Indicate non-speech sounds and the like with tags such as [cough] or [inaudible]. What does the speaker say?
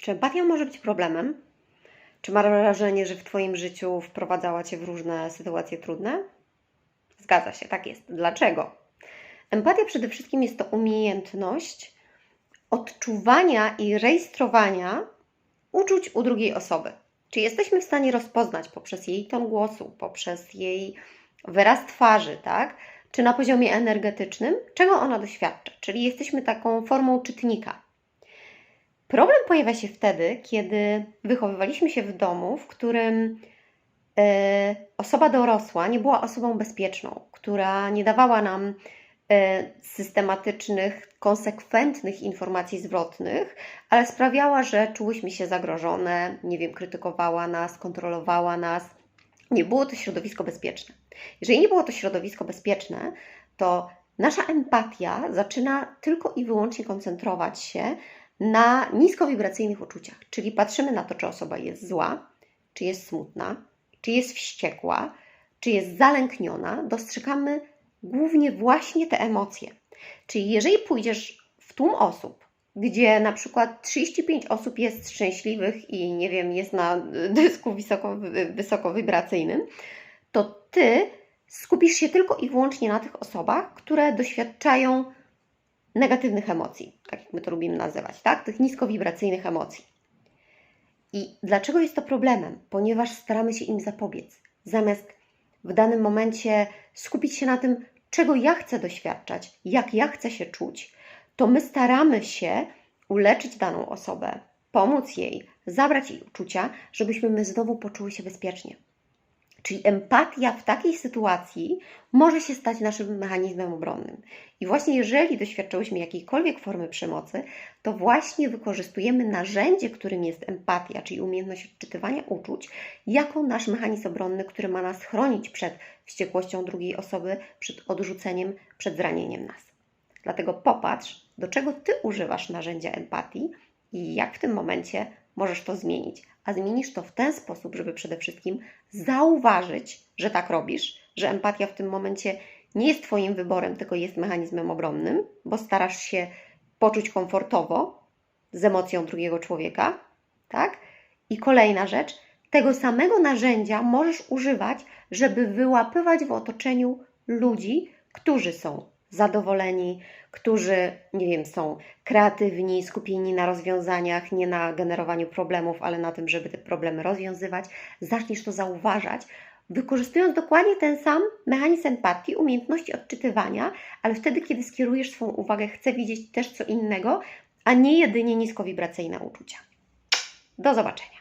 Czy empatia może być problemem? Czy masz wrażenie, że w Twoim życiu wprowadzała Cię w różne sytuacje trudne? Zgadza się, tak jest. Dlaczego? Empatia przede wszystkim jest to umiejętność odczuwania i rejestrowania uczuć u drugiej osoby. Czy jesteśmy w stanie rozpoznać poprzez jej ton głosu, poprzez jej wyraz twarzy, tak? Czy na poziomie energetycznym, czego ona doświadcza? Czyli jesteśmy taką formą czytnika. Problem pojawia się wtedy, kiedy wychowywaliśmy się w domu, w którym e, osoba dorosła nie była osobą bezpieczną, która nie dawała nam e, systematycznych, konsekwentnych informacji zwrotnych, ale sprawiała, że czułyśmy się zagrożone, nie wiem, krytykowała nas, kontrolowała nas. Nie było to środowisko bezpieczne. Jeżeli nie było to środowisko bezpieczne, to nasza empatia zaczyna tylko i wyłącznie koncentrować się na niskowibracyjnych uczuciach, czyli patrzymy na to, czy osoba jest zła, czy jest smutna, czy jest wściekła, czy jest zalękniona, dostrzegamy głównie właśnie te emocje. Czyli jeżeli pójdziesz w tłum osób, gdzie na przykład 35 osób jest szczęśliwych i nie wiem, jest na [laughs] dysku wysoko, wysokowibracyjnym, to ty skupisz się tylko i wyłącznie na tych osobach, które doświadczają negatywnych emocji, tak jak my to lubimy nazywać, tak? Tych niskowibracyjnych emocji. I dlaczego jest to problemem? Ponieważ staramy się im zapobiec. Zamiast w danym momencie skupić się na tym, czego ja chcę doświadczać, jak ja chcę się czuć, to my staramy się uleczyć daną osobę, pomóc jej, zabrać jej uczucia, żebyśmy my znowu poczuły się bezpiecznie. Czyli empatia w takiej sytuacji może się stać naszym mechanizmem obronnym. I właśnie jeżeli doświadczyłyśmy jakiejkolwiek formy przemocy, to właśnie wykorzystujemy narzędzie, którym jest empatia, czyli umiejętność odczytywania uczuć, jako nasz mechanizm obronny, który ma nas chronić przed wściekłością drugiej osoby, przed odrzuceniem, przed zranieniem nas. Dlatego popatrz, do czego Ty używasz narzędzia empatii i jak w tym momencie możesz to zmienić. A zmienisz to w ten sposób, żeby przede wszystkim zauważyć, że tak robisz, że empatia w tym momencie nie jest Twoim wyborem, tylko jest mechanizmem obronnym, bo starasz się poczuć komfortowo z emocją drugiego człowieka, tak? I kolejna rzecz, tego samego narzędzia możesz używać, żeby wyłapywać w otoczeniu ludzi, którzy są zadowoleni, którzy, nie wiem, są kreatywni, skupieni na rozwiązaniach, nie na generowaniu problemów, ale na tym, żeby te problemy rozwiązywać, zaczniesz to zauważać, wykorzystując dokładnie ten sam mechanizm empatii, umiejętności odczytywania, ale wtedy, kiedy skierujesz swoją uwagę, chcę widzieć też co innego, a nie jedynie niskowibracyjne uczucia. Do zobaczenia.